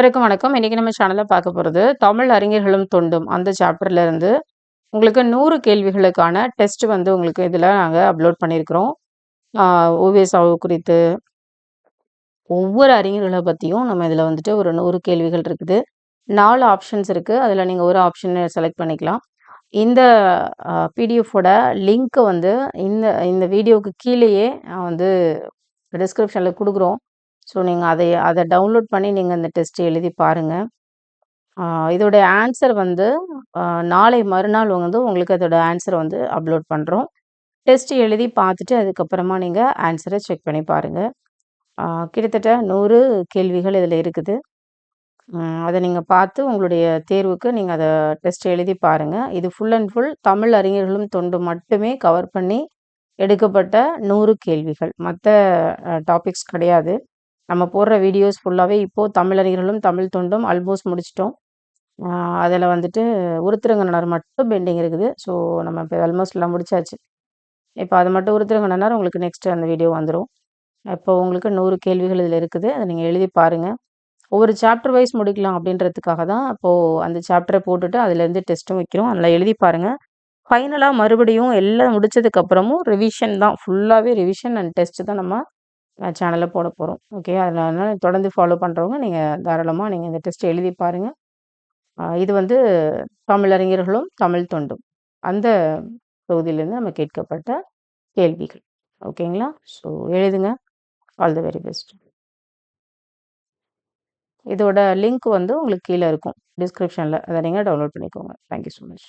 அனைவருக்கும் வணக்கம். இன்றைக்கி நம்ம சேனலில் பார்க்க போகிறது தமிழ் அறிஞர்களும் தொண்டும். அந்த சாப்டர்லேருந்து உங்களுக்கு நூறு கேள்விகளுக்கான டெஸ்ட் வந்து உங்களுக்கு இதில் நாங்கள் அப்லோட் பண்ணியிருக்கிறோம். ஓவியசாவு குறித்து ஒவ்வொரு அறிஞர்களை பற்றியும் நம்ம இதில் வந்துட்டு ஒரு நூறு கேள்விகள் இருக்குது. நாலு ஆப்ஷன்ஸ் இருக்குது அதில் நீங்கள் ஒரு ஆப்ஷன் செலக்ட் பண்ணிக்கலாம். இந்த பிடிஎஃபோட லிங்க்கை வந்து இந்த இந்த வீடியோவுக்கு கீழேயே நான் வந்து டிஸ்கிரிப்ஷனில் கொடுக்குறோம். ஸோ நீங்கள் அதை அதை டவுன்லோட் பண்ணி நீங்கள் இந்த டெஸ்ட்டு எழுதி பாருங்கள் இதோடைய ஆன்சர் வந்து நாளை மறுநாள் வந்து உங்களுக்கு அதோட ஆன்சரை வந்து அப்லோட் பண்ணுறோம் டெஸ்ட் எழுதி பார்த்துட்டு அதுக்கப்புறமா நீங்கள் ஆன்சரை செக் பண்ணி பாருங்கள் கிட்டத்தட்ட நூறு கேள்விகள் இதில் இருக்குது. அதை நீங்கள் பார்த்து உங்களுடைய தேர்வுக்கு நீங்கள் அதை டெஸ்ட் எழுதி பாருங்கள் இது ஃபுல் அண்ட் ஃபுல் தமிழ் அறிஞர்களும் தொண்டு மட்டுமே கவர் பண்ணி எடுக்கப்பட்ட நூறு கேள்விகள். மற்ற டாபிக்ஸ் கிடையாது. நம்ம போடுற வீடியோஸ் ஃபுல்லாகவே இப்போது தமிழறிஞர்களும் தமிழ் தொண்டும் ஆல்மோஸ்ட் முடிச்சிட்டோம். அதில் வந்துட்டு உருத்திரங்கண்ணர் மட்டும் பெண்டிங் இருக்குது. ஸோ நம்ம இப்போ ஆல்மோஸ்ட் எல்லாம் முடிச்சாச்சு. இப்போ அது மட்டும் உருத்திரங்கண்ணர் உங்களுக்கு நெக்ஸ்ட்டு அந்த வீடியோ வந்துடும் இப்போ உங்களுக்கு நூறு கேள்விகள் இதில் இருக்குது. அதை நீங்கள் எழுதி பாருங்கள் ஒவ்வொரு சாப்டர் வைஸ் முடிக்கலாம் அப்படின்றதுக்காக தான் அப்போது அந்த சாப்டரை போட்டுட்டு அதுலேருந்து டெஸ்ட்டும் வைக்கிறோம். அதில் எழுதி பாருங்கள் ஃபைனலாக மறுபடியும் எல்லாம் முடிச்சதுக்கப்புறமும் ரிவிஷன் தான். ஃபுல்லாகவே ரிவிஷன் அண்ட் டெஸ்ட்டு தான் நம்ம சேனலில் போட போகிறோம் ஓகே அதனால் தொடர்ந்து ஃபாலோ பண்ணுறவங்க நீங்கள் தாராளமாக நீங்கள் இந்த டெஸ்ட் எழுதி பாருங்கள் இது வந்து தமிழறிஞர்களும் தமிழ் தொண்டும். அந்த தொகுதியிலேருந்து நம்ம கேட்கப்பட்ட கேள்விகள். ஓகேங்களா ஸோ எழுதுங்க. ஆல் தி வெரி பெஸ்ட் இதோட லிங்க் வந்து உங்களுக்கு கீழே இருக்கும். டிஸ்கிரிப்ஷனில் அதை நீங்கள் டவுன்லோட் பண்ணிக்கோங்க. Thank you so much